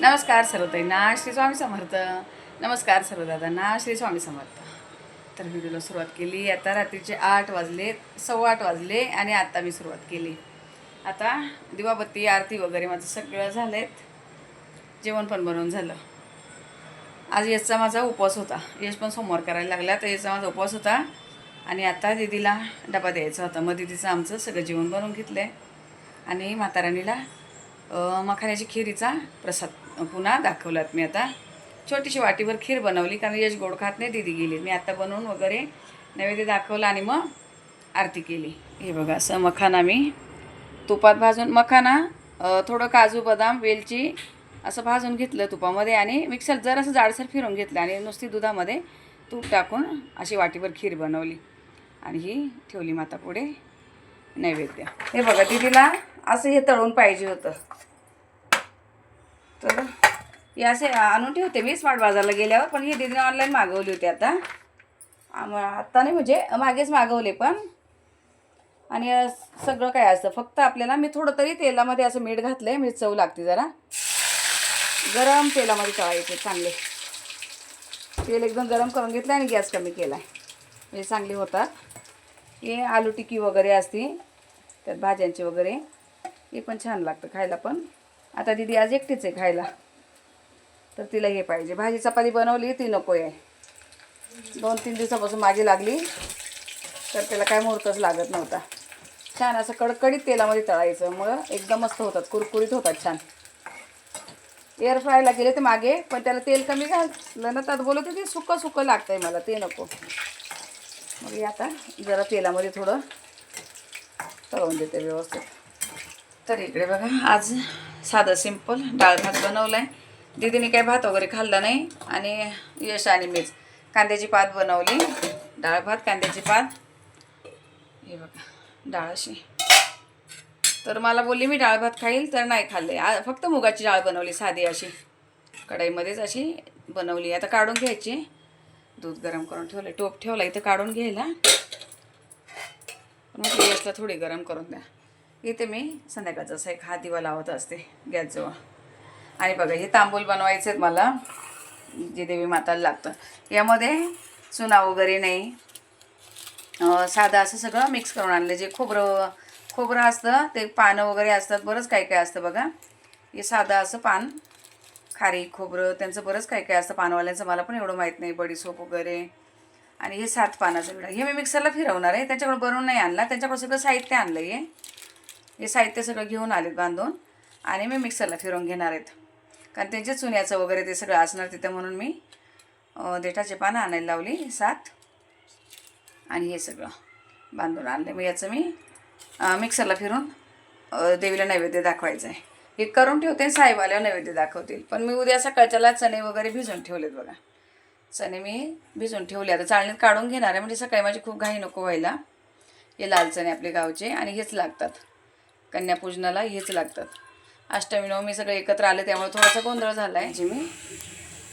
नमस्कार सर्वताईंना श्री स्वामी समर्थ. नमस्कार सर्व दादांना श्री स्वामी समर्थ. तर व्हिडिओला सुरुवात केली. आता रात्रीचे आठ वाजले सव्वा आठ वाजले आणि आत्ता मी सुरुवात केली. आता दिवाबत्ती आरती वगैरे माझं सगळं झालेत जेवण पण बनवून झालं. आज यशचा माझा उपवास होता. यश पण सोमवार करायला लागला तर याचा माझा उपवास होता. आणि आता दीदीला डबा द्यायचा होता. मग दीदीचं आमचं सगळं जेवण बनवून घेतलं आहे आणि म्हाताराणीला अ, मखाण्याची खिरीचा प्रसाद पुन्हा दाखवलात मी आता. छोटीशी वाटीवर खीर बनवली कारण यश गोड खात नाही दीदी गेली. मी आता बनवून वगैरे नैवेद्य दाखवला आणि मग आरती केली. हे बघा असं मखाना मी तुपात भाजून मखाना थोडं काजू बदाम वेलची असं भाजून घेतलं तुपामध्ये आणि मिक्सर जर असं जाडसर फिरून घेतलं आणि नुसती दुधामध्ये तूप टाकून अशी वाटीवर खीर बनवली. आणि ही ठेवली माता पुढे नैवेद्य. हे बघा दीदीला असं हे तळून पाहिजे होतं. तर हे असे आणून ठेवते मी स्मार्ट बाजारला गेल्यावर पण ही दिदीने ऑनलाईन मागवली होती आता. आम- आत्ता नाही म्हणजे मागेच मागवले पण. आणि सगळं काय असतं फक्त आपल्याला मी थोडं तरी तेलामध्ये असं मीठ घातलं आहे मीठ चव लागते जरा. गरम तेलामध्ये तळायचे चांगले. तेल एकदम गरम करून घेतलं आणि गॅस कमी केला आहे म्हणजे चांगले होतात. हे आलू टिक्की वगैरे असते त्यात भाज्यांची वगैरे हे पण छान लागतं खायला पण. आता दिदी आज एकटीच आहे खायला. तर तिला हे पाहिजे. भाजी चपाती बनवली ती नको आहे. दोन तीन दिवसापासून मागे लागली. तर त्याला काय मुहूर्तच लागत नव्हता. छान असं कडकडीत तेलामध्ये तळायचं. मग एकदम मस्त होतात. कुरकुरीत होतात छान. एअर फ्रायला केले ते मागे पण त्याला तेल कमी घातलं ना त्यात बोलत होती सुकं सुकं लागतंय मला ते नको. मग हे आता जरा तेलामध्ये थोडं तळून देते व्यवस्थित. तर इकडे बघा. आज साधं सिंपल डाळ भात बनवला आहे दीदीने काही भात वगैरे खाल्ला नाही आणि यश आणि मीच कांद्याची पात बनवली. डाळ भात कांद्याची पात. हे बघा डाळ अशी. तर मला बोलली मी डाळ भात खाईल तर नाही खाल्ले. फक्त मुगाची डाळ बनवली साधी अशी. कढईमध्येच अशी बनवली. आता काढून घ्यायची. दूध गरम करून ठेवलं टोप ठेवला इथं काढून घ्यायला. मग गॅसला थोडी गरम करून द्या. इथे मी. संध्याकाळचा असा एक हा दिवा लावत असते गॅसजवळ आणि बघा हे तांबूल बनवायचे आहेत मला जे देवी माताला लागतं. यामध्ये चुना वगैरे नाही. साधं असं सगळं मिक्स करून आणलं. जे खोबरं खोबरं असतं ते पानं वगैरे असतात बरंच काय काय असतं बघा. हे साधं असं पान खारी खोबरं त्यांचं बरंच काय काय असतं पानवाल्यांचं. मला पण एवढं माहीत नाही बडीसोप वगैरे. आणि हे सात पानाचं विडा हे मी मिक्सरला फिरवणार आहे. त्याच्याकडे बनवून नाही आणला. त्यांच्याकडे सगळं साहित्य आणलं आहे हे साहित्य सगळं घेऊन आलेत बांधून आणि मी मिक्सरला फिरवून घेणार आहेत. कारण त्यांचे चुन्याचं वगैरे ते सगळं असणार तिथं म्हणून मी देठाचे पानं आणायला लावली सात. आणि हे सगळं बांधून आणलं मग याचं मी मिक्सरला फिरून देवीला नैवेद्य दाखवायचं आहे हे करून ठेवते साहेबाला नैवेद्य दाखवतील. पण मी उद्या सकाळच्याला चणे वगैरे भिजून ठेवलेत बघा. चणे मी भिजून ठेवले. आता चाळणीत काढून घेणार आहे. म्हणजे सकाळी माझी खूप घाई नको व्हायला. हे लाल चणे आपले गावचे आणि हेच लागतात. कन्यापूजनाला हेच लागतात. अष्टमी नवमी सगळं एकत्र आले त्यामुळे थोडासा गोंधळ झाला आहे जे मी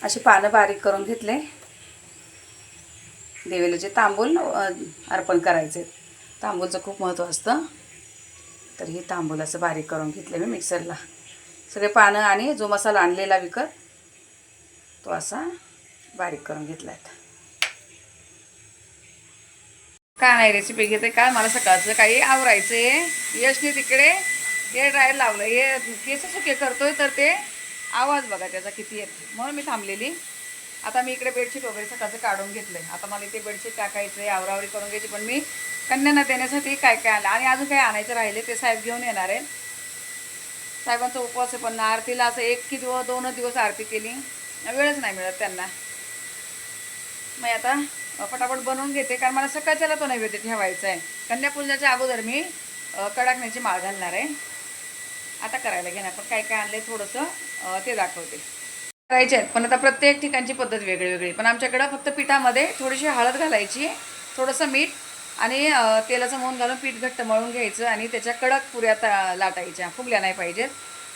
अशी पानं बारीक करून घेतले. देवीला जे तांबूल अर्पण करायचे तांबूलचं खूप महत्त्व असतं. तर हे तांबूल असं बारीक करून घेतले मी मिक्सरला. सगळे पानं आणि जो मसाला आणलेला विकत तो असा बारीक करून घेतला आहे काय नाही रेसिपी घेते. काय मला सकाळचं काही आवरायचं आहे यशने तिकडे हे ड्रायर लावलं हे केस सुके करतोय तर ते आवाज बघा त्याचा किती येत म्हणून मी थांबलेली. आता मी इकडे बेडशीट वगैरे सकाळचं काढून घेतलंय. आता मला इथे बेडशीट टाकायचं आहे आवरावरी करून घ्यायची. पण मी कन्यांना देण्यासाठी काय काय आणलं? आणि अजून काय आणायचं राहिले ते साहेब घेऊन येणार आहे साहेबांचा उपवास आहे पण आरतीला असं एक की दिवस दोनच दिवस आरती केली. वेळच नाही मिळत त्यांना. मग आता पटापट बनवून घेते कारण मला सकाळच्याला तो नैवेद्य ठेवायचा आहे. कन्यापूजनाच्या अगोदर मी कडाकण्याची माळ घालणार आहे. आता करायला घेणार पण काय काय आणलं थोडंसं ते दाखवते. करायचे आहेत पण आता प्रत्येक ठिकाणची पद्धत वेगळी वेगळी पण आमच्याकडं फक्त पिठामध्ये थोडीशी हळद घालायची थोडंसं मीठ आणि तेलाचं मोहन घालून पीठ घट्ट मळून घ्यायचं आणि त्याच्या कडक पुऱ्या ता लाटायच्या. फुगल्या नाही पाहिजेत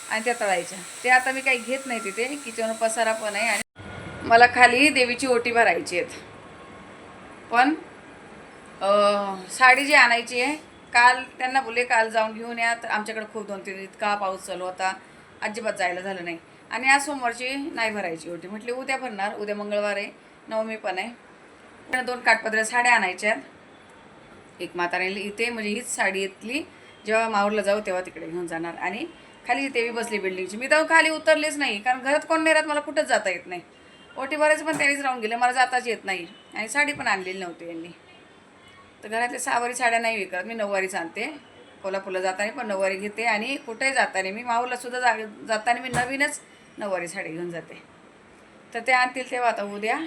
आणि त्या तळायच्या. ते आता मी काही घेत नाही तिथे किचन पसारा पण आहे आणि मला खाली देवीची ओटी भरायची आहेत. पण साडी जी आणायची आहे काल त्यांना बोलले काल जाऊन घेऊन या तर आमच्याकडे खूप दोन तीन इतका पाऊस चालू होता अजिबात जायला झालं नाही. आणि आज सोमवारची नाही भरायची होती. म्हटली उद्या भरणार उद्या मंगळवार आहे नवमी पण आहे. दोन काठपदऱ्या साड्या आणायच्या एक म्हाताऱ्याला इथे म्हणजे हीच साडी इथली जेव्हा माहूरला जाऊ तेव्हा तिकडे घेऊन जाणार. आणि खाली इथे बसली बिल्डिंगची मी तेव्हा खाली उतरलीच नाही कारण घरात कोण नाही राहत मला कुठंच जाता येत नाही. ओटी भरायचं पण त्यांनीच राहून गेलं. मला जाताच येत नाही. आणि साडी पण आणलेली नव्हती यांनी. तर घरातल्या सहावारी साड्या नाही विकत. मी नऊवारीच आणते कोल्हापूरला जाताना पण नऊवारी घेते आणि कुठेही जाताना मी माहूरलासुद्धा जा जाताना मी नवीनच नऊवारी साडी घेऊन जाते. तर ते आणतील तेव्हा आता उद्या.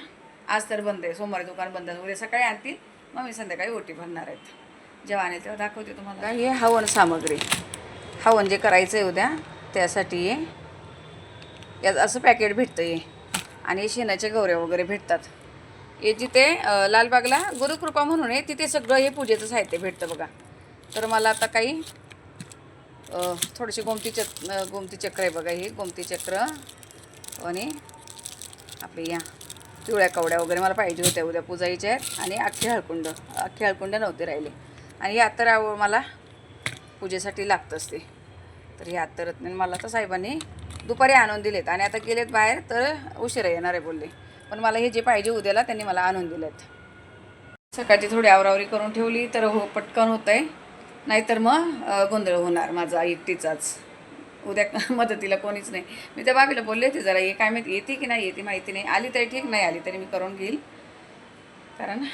आज तर बंद आहे. सोमवारी दुकान बंद आहे. उद्या सकाळी आणतील. मग मी संध्याकाळी ओटी भरणार आहेत. जेव्हा आणेल तेव्हा दाखवते तुम्हाला. हे हवन सामग्री? हवन जे करायचं आहे उद्या त्यासाठी या असं पॅकेट भेटतं आहे आणि शेणाच्या गौऱ्या वगैरे भेटतात. हे जिथे लालबागला गुरुकृपा म्हणून आहे तिथे सगळं हे पूजेचं साहित्य भेटतं बघा. तर मला आता काही थोडेसे गोमती चक गोमती चक्र आहे बघा हे गोमती चक्र आणि आपले या पिवळ्या कवड्या वगैरे मला पाहिजे होत्या उद्या पूजाईच्या आहेत आणि अख्खे हळकुंड अख्खे हळकुंड नव्हते राहिले. आणि या तर आव- मला पूजेसाठी लागतंच ते तर हे अत्तरत्न मला तर साहेबांनी दुपारी आणून दिलेत. आणि आता गेलेत बाहेर तर उशिरा येणार आहे बोलले. पण मला हे जे पाहिजे उद्याला त्यांनी मला आणून दिलेत. सकाळची थोडी आवरावरी करून ठेवली तर हो पटकन होतं आहे नाहीतर मग गोंधळ होणार माझा एकटीचाच. उद्या मदतीला कोणीच नाही. मी त्या बाबीला बोलले होते जरा ये काय माहिती येते की नाही येते माहिती नाही. आली तरी ठीक नाही आली तरी मी करून घेईल. कारण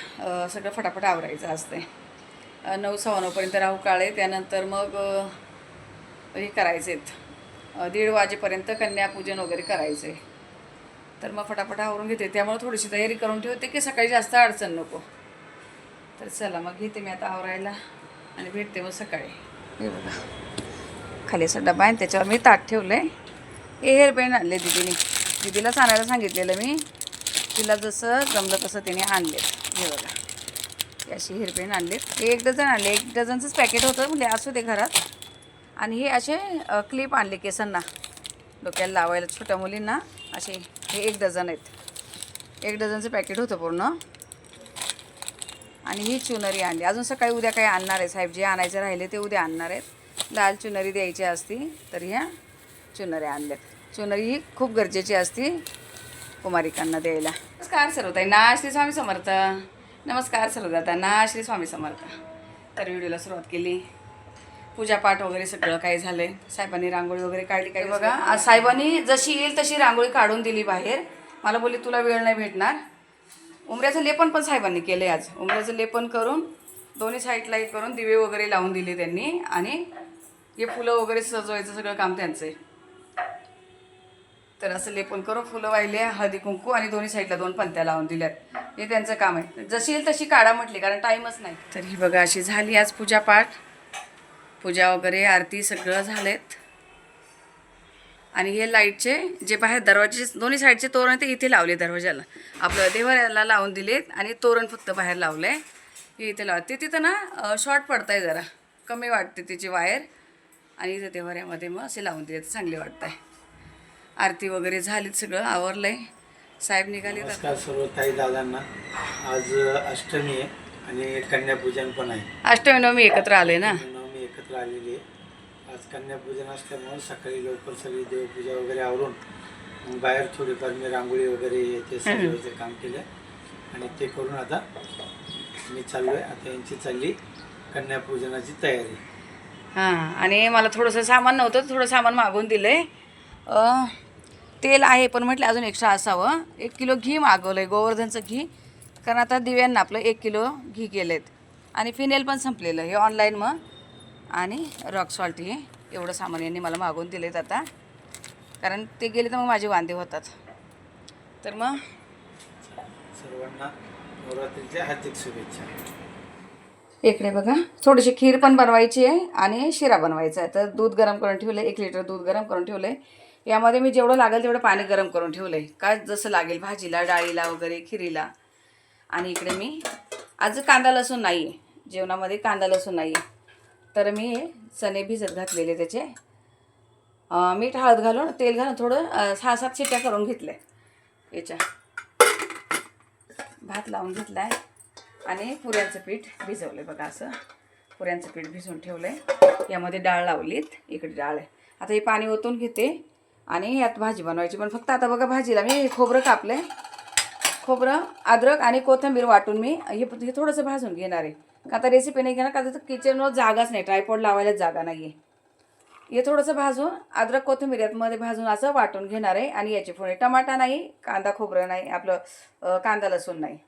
सगळं फटाफट आवरायचं असते नऊ सव्वा नऊपर्यंत राहू काळे त्यानंतर मग हे करायचे आहेत दीड वाजेपर्यंत कन्यापूजन वगैरे करायचे तर मग फटाफट आवरून घेते. त्यामुळे थोडीशी तयारी करून ठेवते की सकाळी जास्त अडचण नको. तर चला मग घेते मी आता आवरायला आणि भेटते मग सकाळी. हे बघा. खाली असा डबा आहे त्याच्यावर मी ताट ठेवलं आहे हे हेअरबँड आणले दिदीने. दिदीलाच आणायला सांगितलेलं मी. तिला जसं जमलं तसं तिने आणले. हे बघा. अशी हेअरबँड आणलेत. हे एक डझन आणले. एक डझनचंच पॅकेट होतं. म्हणजे असू दे घरात. आणि हे असे क्लिप आणले केसांना. डोक्याला लावायला छोट्या मुलींना. असे हे एक डझन आहेत. एक डझनचं पॅकेट होतं पूर्ण. आणि ही चुनरी आणली. अजून सकाळी उद्या काही आणणार आहे साहेब जे आणायचे राहिले ते उद्या आणणार आहेत. लाल चुनरी द्यायची असती तर ह्या चुनऱ्या आणल्यात. चुनरी ही खूप गरजेची असती कुमारिकांना द्यायला. नमस्कार सर्वताई. ना श्री स्वामी समर्थ. नमस्कार सर्वदाता. ना श्री स्वामी समर्थ. तर व्हिडिओला सुरुवात केली. पूजापाठ वगैरे सगळं काही झालंय? साहेबांनी रांगोळी वगैरे काढली काही बघा आज साहेबांनी जशी येईल तशी रांगोळी काढून दिली बाहेर. मला बोलली तुला वेळ नाही भेटणार. उमऱ्याचं लेपन पण साहेबांनी केलं आहे आज. उमऱ्याचं लेपन करून दोन्ही साईडला हे करून दिवे वगैरे लावून दिले त्यांनी आणि हे फुलं वगैरे सजवायचं सगळं काम त्यांचं आहे. तर असं लेपन करून फुलं वाहिले हळदी कुंकू आणि दोन्ही साईडला दोन पंत्या लावून दिल्यात. हे त्यांचं काम आहे. जशी येईल तशी काढा म्हटली कारण टाईमच नाही. तर ही बघा अशी झाली आज पूजापाठ. पूजा वगैरे आरती सगळं झालेत. आणि हे लाईटचे जे बाहेर दरवाजे दोन्ही साईडचे तोरण ते इथे लावले दरवाजाला आपलं देवाऱ्याला लावून दिलेत आणि तोरण फक्त बाहेर लावलं आहे हे इथे लावलं. ते तिथं ना शॉर्ट पडत आहे जरा. कमी वाटते तिची वायर. आणि इथं देवाऱ्यामध्ये मग असे लावून दिले तर चांगले वाटत आहे आरती वगैरे झालीत सगळं. आवरलं आहे साहेब निघाले नमस्कार सर्व ताई दादांना. आज अष्टमी आहे आणि कन्यापूजन पण आहे. अष्टमी नवमी एकत्र आले ना? एकत्र आलेली आहे. आज कन्यापूजन असल्यामुळे सकाळी लवकर सगळी देवपूजा वगैरे आवरून मग बाहेर थोडीफार मी रांगोळी वगैरे ते सजवायचं काम केलं. आणि ते करून आता मी चाललो आहे आता यांची चालली कन्यापूजनाची तयारी. हां आणि मला थोडंसं सामान नव्हतं थोडं सामान मागवून दिलं आहे तेल आहे पण म्हटलं अजून एक्स्ट्रा असावं. एक किलो घी मागवलं आहे गोवर्धनचं घी. कारण आता दिव्यांना आपलं एक किलो घी केलं आहेत आणि फिनेल पण संपलेलं हे ऑनलाईन मग. आणि रॉक सॉल्ट हे एवढं सामान यांनी मला मागवून दिलं आता. कारण ते गेले तर मग माझे वांदे होतात. तर मग सर्वांना नवरात्रीच्या हार्दिक शुभेच्छा. इकडे बघा थोडीशी खीर पण बनवायची आहे आणि शिरा बनवायचा आहे. तर दूध गरम करून ठेवलं एक लिटर दूध गरम करून ठेवलं आहे यामध्ये मी जेवढं लागेल तेवढं पाणी गरम करून ठेवलं आहे का जसं लागेल भाजीला डाळीला वगैरे खिरीला. आणि इकडे मी आज कांदा लसूण नाही आहे जेवणामध्ये कांदा लसूण नाही आहे तर मी चणे भिजत घातलेले त्याचे. मीठ हळद घालून तेल घालून थोडं सहा सात शिट्ट्या करून घेतल्या. याच्या. भात लावून घेतला आहे आणि पुऱ्यांचं पीठ भिजवलं बघा असं. पुऱ्यांचं पीठ भिजवून ठेवलं आहे यामध्ये डाळ लावलीत. इकडे डाळ आहे. आता हे पाणी ओतून घेते. आणि यात भाजी बनवायची. पण फक्त आता बघा भाजीला मी हे खोबरं कापलं आहे खोबरं अद्रक आणि कोथिंबीर वाटून मी हे हे थोडंसं भाजून घेणार आहे. का आता रेसिपी नाही घेणार का तर किचनवर जागाच नाही ट्रायपॉड लावायलाच जागा नाही आहे हे थोडंसं भाजून अद्रक कोथिंबीर यातमध्ये भाजून असं वाटून घेणार आहे. आणि याची फोडणी टमाटा नाही कांदा खोबरं नाही आपलं कांदा लसूण नाही.